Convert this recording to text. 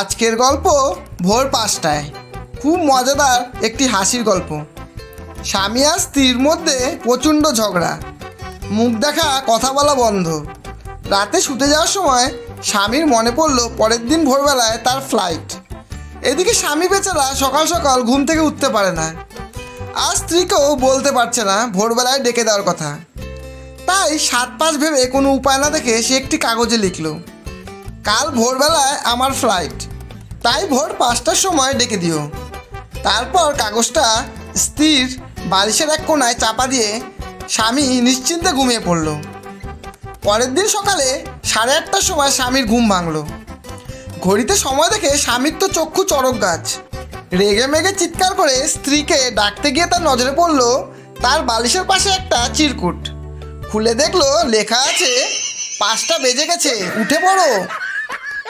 আজকের গল্প ভোর পাঁচটায়। খুব মজাদার একটি হাসির গল্প। স্বামী আর স্ত্রীর মধ্যে প্রচণ্ড ঝগড়া। মুখ দেখা কথা বলা বন্ধ। রাতে শুতে যাওয়ার সময় স্বামীর মনে পড়ল পরের দিন ভোরবেলায় তার ফ্লাইট এদিকে স্বামী বেচারা সকাল সকাল ঘুম থেকে উঠতে পারে না। আর স্ত্রীকেও বলতে পারছে না ভোরবেলায় ডেকে দেওয়ার কথা। তাই সাত পাঁচ ভেবে কোনো উপায় না দেখে সে একটি কাগজে লিখলো। কাল ভোরবেলায় আমার ফ্লাইট তাই ভোর পাঁচটার সময় ডেকে দিও। তারপর কাগজটা স্ত্রীর বালিশের এক কোনায় চাপা দিয়ে স্বামী নিশ্চিন্তে ঘুমিয়ে পড়ল। পরের দিন সকালে সাড়ে আটটার সময় স্বামীর ঘুম ভাঙলো। ঘড়িতে সময় দেখে স্বামীর তো চক্ষু চড়ক গাছ। রেগে মেগে চিৎকার করে স্ত্রীকে ডাকতে গিয়ে তার নজরে পড়ল তার বালিশের পাশে একটা চিরকুট। খুলে দেখল লেখা আছে, পাঁচটা বেজে গেছে, উঠে পড়ো।